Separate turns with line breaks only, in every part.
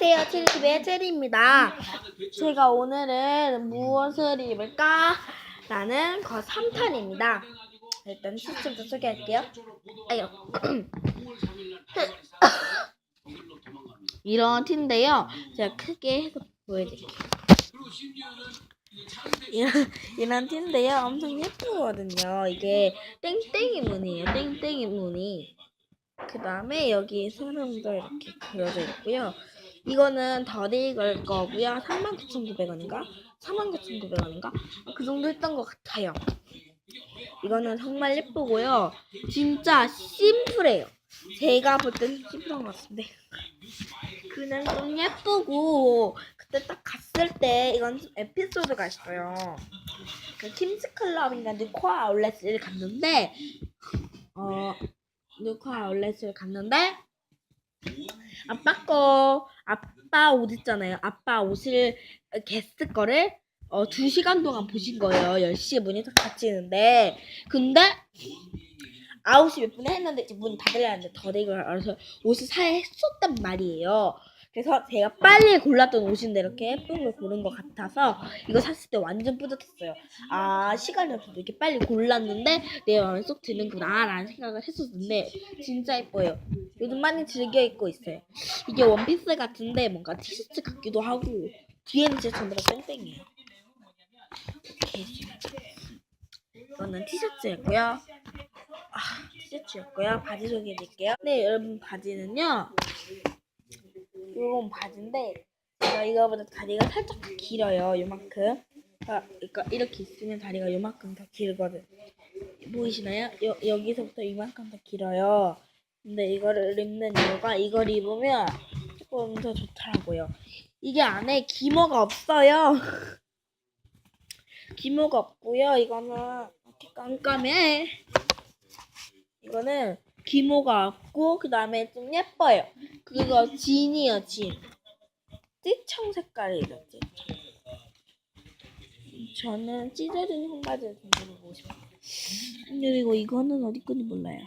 안녕하세요. 체리TV의 체리입니다. 제가 오늘은 무엇을 입을까? 라는 거 3탄입니다. 일단 시스템부터 소개할게요. 아유. 이런 티인데요. 제가 크게 해서 보여드릴게요. 이런, 이런 티인데요. 엄청 예쁘거든요. 이게 땡땡이 무늬예요. 땡땡이 무늬. 그 다음에 여기 사람도 이렇게 그려져 있고요. 이거는 더디 걸 거고요. 39,900원인가? 49,900원인가? 그 정도 했던 것 같아요. 이거는 정말 예쁘고요. 진짜 심플해요. 제가 볼땐 심플한 것 같은데. 그냥 좀 예쁘고 그때 딱 갔을 때 이건 에피소드가 있어요. 그 킴스 클럽인가 느코아 아울렛을 갔는데 어 느코아 아울렛을 갔는데 아빠 거 아빠 옷 있잖아요. 아빠 옷을 게스트 거를 어, 2시간 동안 보신 거예요. 10시에 문이 딱 닫히는데 근데 9시 몇 분에 했는데 문 닫으려 는데 더 되고 알아서 옷을 사야 했었단 말이에요. 그래서 제가 빨리 골랐던 옷인데 이렇게 예쁜 걸 고른 것 같아서 이거 샀을 때 완전 뿌듯했어요. 아 시간이 없어서 이렇게 빨리 골랐는데 내 마음에 쏙 드는구나 라는 생각을 했었는데 진짜 예뻐요. 요즘 많이 즐겨 입고 있어요. 이게 원피스 같은데 뭔가 티셔츠 같기도 하고 뒤에는 진짜 전부 다 뺑뺑이에요. 이거는 티셔츠였고요. 아, 티셔츠였고요. 바지 소개해드릴게요. 네, 여러분 바지는요. 이건 바지인데 제가 이거보다 다리가 살짝 더 길어요. 요만큼. 아, 그러니까 이렇게 있으면 다리가 요만큼 더 길거든. 보이시나요? 여, 여기서부터 이만큼 더 길어요. 근데 이거를 입는 이유가 이걸 입으면 조금 더 좋더라고요. 이게 안에 기모가 없어요. 기모가 없고요. 이거는 이렇게 깜깜해. 이거는 기모가 없고 그 다음에 좀 예뻐요. 그거 진이요 진. 찌청 색깔이죠 찌청. 저는 찢어진 청바지를 좀 입어보고 싶어요. 그리고 이거는 어디 건지 몰라요.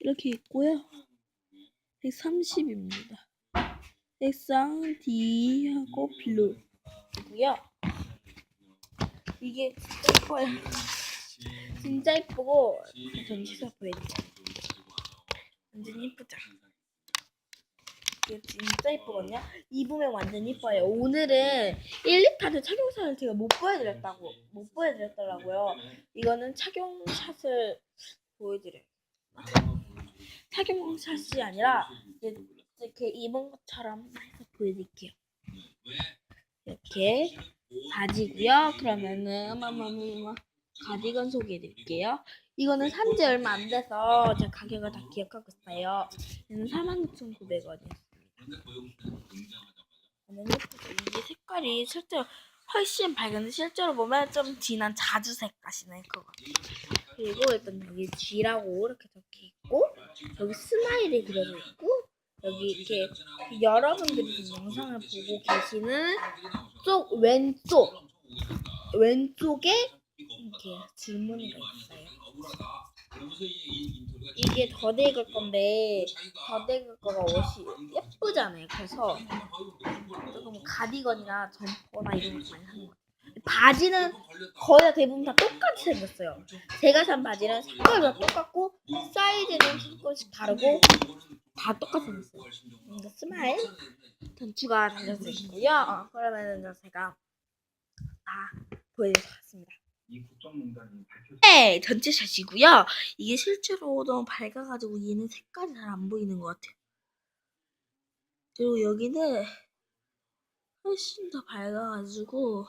이렇게 있고요. 130입니다. 색상 D하고 블루고요. 이게 예뻐요. 진짜 예쁘고 전시사 보여드릴게요. 완전 예쁘죠? 이게 진짜 예쁘거든요. 입으면 완전 예뻐요. 오늘은 1, 2탄을 착용샷을 제가 못 보여드렸다고 못 보여드렸더라고요. 이거는 착용샷을 보여드려요. 착용샷이 아니라 이제 이렇게 입은 것처럼 해서 보여드릴게요. 이렇게 바지고요. 그러면은 어머머머 가디건 소개해드릴게요. 이거는 산지 얼마 안 돼서 제가 가격을 다 기억하고 있어요. 얘는 46,900원이었습니다. 저는 예쁘죠. 이게 색깔이 실제로 훨씬 밝은데 실제로 보면 좀 진한 자주색 같이네 그거. 그리고 일단 여기 G라고 이렇게 적혀 있고 여기 스마일이 그려져 있고 여기 이렇게 여러분들이 지금 영상을 보고 계시는 쪽 왼쪽 왼쪽에 이렇게 질문이가 있어요. 이게 더데이글 건데 더데이글 거가 옷이 예쁘잖아요. 그래서 조금 가디건이나 점퍼나 이런 거 많이 것 같아요. 바지는 거의 다 대부분 다 똑같이 생겼어요. 제가 산 바지는 색깔도 똑같고 사이즈는 조금씩 다르고 다 똑같이 생겼어요. 이거 스마일 단추가 달려져 있고요. 어, 그러면은 제가 다 보여드리겠습니다. 네, 전체 샷이고요. 이게 실제로 너무 밝아가지고 얘는 색깔이 잘 안 보이는 것 같아요. 그리고 여기는 훨씬 더 밝아가지고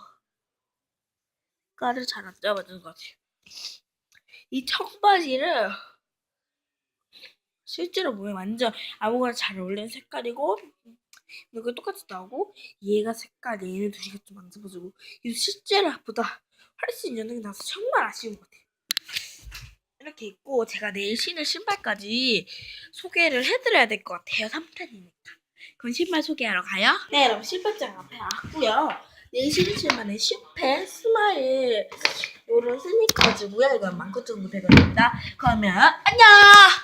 색깔을 잘 안 잡아주는 것 같아요. 이 청바지를 실제로 보면 완전 아무거나 잘 어울리는 색깔이고 이거 똑같이 나오고 얘가 색깔 얘는 두 개가 좀안 잡아주고 이 실제로 보다 훨씬 연하게 나와서 정말 아쉬운 것 같아요. 이렇게 있고 제가 내일 신을 신발까지 소개를 해드려야 될 것 같아요. 3탄이니까. 그럼 신발 소개하러 가요? 네, 여러분 신발장 앞에 왔고요. 4시간만에 슈페 스마일 요런 스니커즈고요. 이건 19,900원입니다. 그러면 안녕!